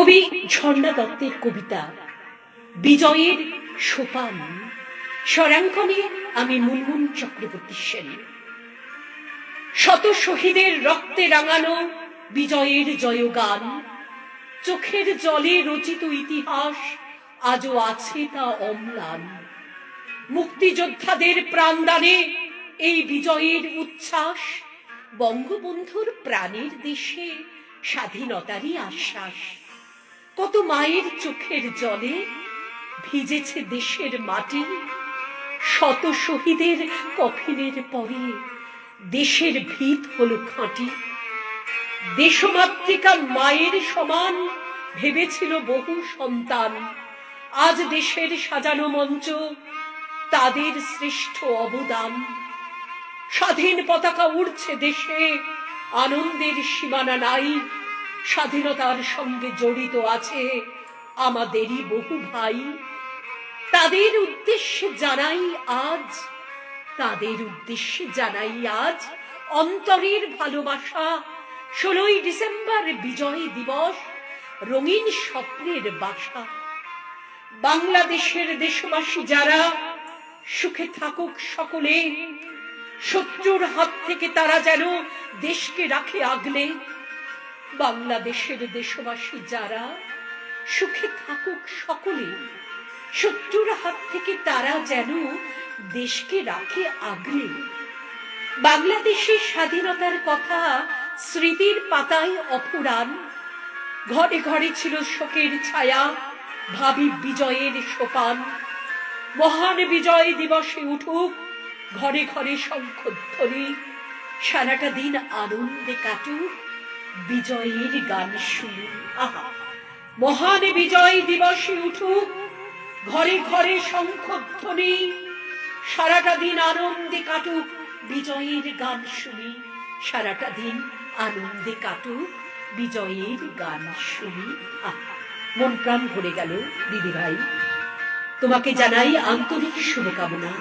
কবি ঝর্ণা দত্তের কবিতা, বিজয়ের সোপান স্বরাঙ্কনে আমি মুনমুন চক্রবর্তী সেন। শত শহীদের রক্তে রাঙানো বিজয়ের জয়গান, চোখের জলে রচিত ইতিহাস আজও আছে তা অম্লান। মুক্তিযোদ্ধাদের প্রাণদানে এই বিজয়ের উচ্ছ্বাস, বঙ্গবন্ধুর প্রাণের দেশে স্বাধীনতারই আশ্বাস। কত মায়ের চোখের জলে ভিজেছে দেশের মাটি। শত শহীদের কফিনের পরে দেশের ভিত হলো খাঁটি। দেশমাতৃকা মায়ের সমান ভেবেছিল বহু সন্তান। আজ দেশের সাজানো মঞ্চ তাদের শ্রেষ্ঠ অবদান। স্বাধীন পতাকা উড়ছে দেশে, আনন্দের সীমানা নাই। স্বাধীনতার সঙ্গে জড়িত আছে আমাদেরই বহু ভাই। তাদের উদ্দেশ্যে জানাই আজ, তাদের উদ্দেশ্যে জানাই আজ অন্তরের ভালোবাসা। ষোলোই ডিসেম্বর বিজয় দিবস, রঙিন স্বপ্নের বাসা। বাংলাদেশের দেশবাসী যারা সুখে থাকুক সকলে, শত্রুর হাত থেকে তারা যেন দেশকে রাখে আগলে। বাংলাদেশের দেশবাসী যারা সুখে থাকুক সকলে, শত্রুর হাত থেকে তারা যেন দেশকে রাখে আগলে। বাংলাদেশের স্বাধীনতার কথা স্মৃতির পাতায় অপুরাণ। ঘরে ঘরে ছিল শোকের ছায়া, ভাবি বিজয়ের সোপান। মহান বিজয় দিবসে উঠুক, ঘরে ঘরে শঙ্খধ্বনি। সারাটা দিন আনন্দে কাটুক বিজয়ের গান শুনি আহা মহান বিজয় দিবসে উঠুক। ঘরে ঘরে শঙ্খধ্বনি, সারাটা দিন আনন্দে কাটুক। বিজয়ের গান শুনি, সারাটা দিন আনন্দে কাটুক। বিজয়ের গান শুনি। মন প্রাণ ভরে গেল দিদি ভাই তোমাকে জানাই আন্তরিক শুভকামনা।